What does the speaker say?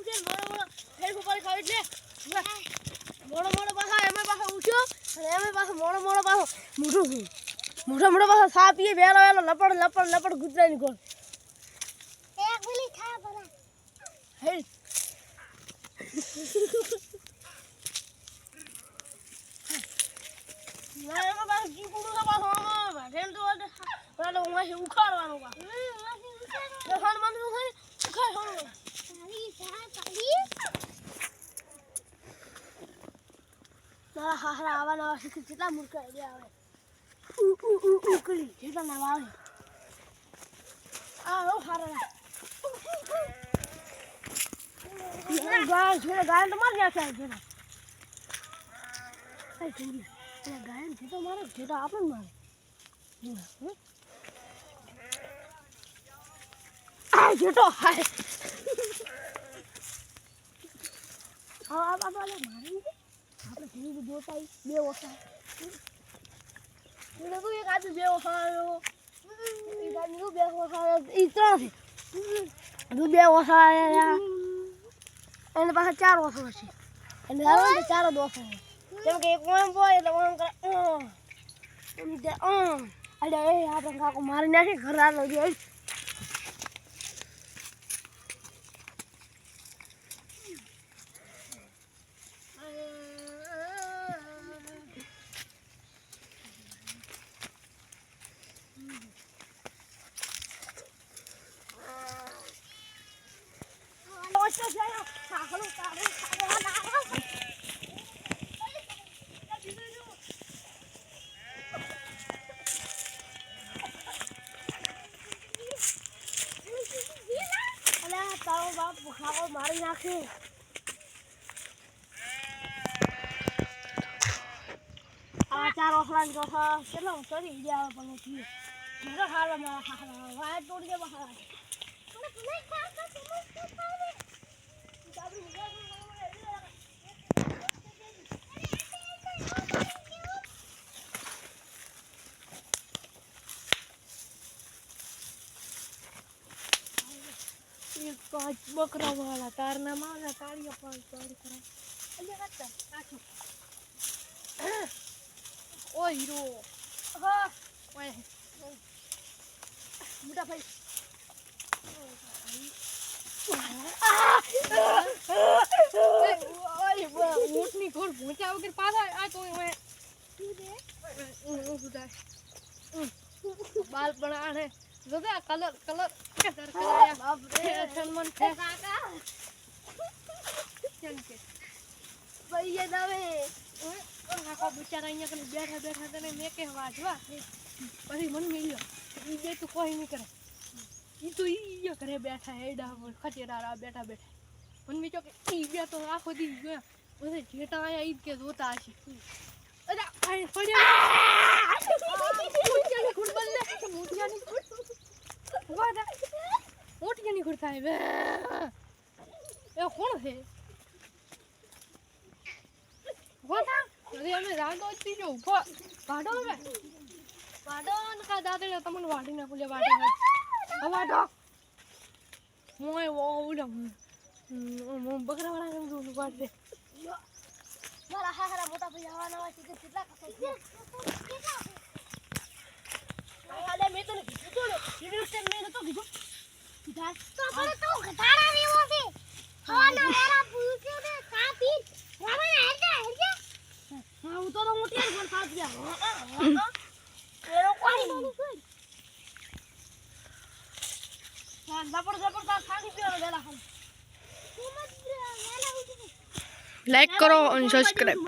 ઉઠે મોડો મોડો ફેર ઉપર ખાવી લે. મોડો મોડો પાછો એમાં પાછો ઉઠ્યો અને એમાં પાછો મોડો મોડો પાછો થયું મોટો મોટો પાછો સા પીએ વેલો વેલો લપડ લપડ લપડ ગુજરાતી કોણ? હે. ઉખાડવાનું એમાં પાછો ચીકુડું તો પાછો આમાં ભાઢેલ તો એટલે પેલો ઊંઘાથી ઉખાડવાનું પાછું તો હનુમાન ઉખાડી ઉખાડ મારા હારા આવા નવા શીખી કેટલા મૂર્ખા એટલે આવે ઉકળી જેટલા નવા આવે. આ હો હારા ગાય છોડે ગાય તો મારી નાખ્યા છે. કઈ એટલે ગાય છે તો મારે, છે તો આપણે મારે. આ જેટો હાય હા આ બાબા લે મારે. આપણે જેવી જોતા આઈ, બે વખત. એને તો એક આજે બે આવ્યો. બે આવ્યો. ઈ ત્રણ. બે આવ્યા. એને પાછા ચાર ઓછો છે અને ને ચાર એક ઓમ એટલે ઓમ એમ કે અમ. અરે એ આપણે કાકો મારી નાખી ઘર આલો જોઈએ તારો બાપ ખાવો મારી નાખે આ ચાર ઓખલા ને ચોથા કેટલો ચડી ગયા પણ થી મારો બહાર પાંચ બકરા વાળા તારના મારા તાળિયા પાંચ તાળી કરા હીરો હા મોટા ભાઈ ભૂંચા વગર પાછા આ તો ઊભું થાય બાલ પણ આને જોતા કલર કલર કલર કલર સન્માન છે. કેમ કે? ભાઈ દાવે. આખો બિચારા અહીંયા કને બેઠા બેઠા તને મેં કે વાજવા પછી મન મળ્યો ઈ બે તો કોઈ નહીં કરે. ઈ તો ઈ ઘરે બેઠા હેડા ખચેડા બેઠા બેઠા. મને વિચાર કે ઈ બે તો આખો દી ગયા બધે જેટા આયા કે જોતા હશે. અરે આ પડ્યા. મોટિયાની ખુડ થાય. બે. એ કોણ છે? અરે, અમે રાંધો જ ઊભો. વાડો હવે. ને કા દાદા તમને વાડી ના પુલે વાડો વાડો મોય વો ઉડમ બકરા વાળા વાડ મારા હાહરા મોટા ભાઈ આવવાના હોય છે કેટલા અલે મેં ખાલી પીવાનો વેલા ખાલી લાઈક કરો અને સબસ્ક્રાઇબ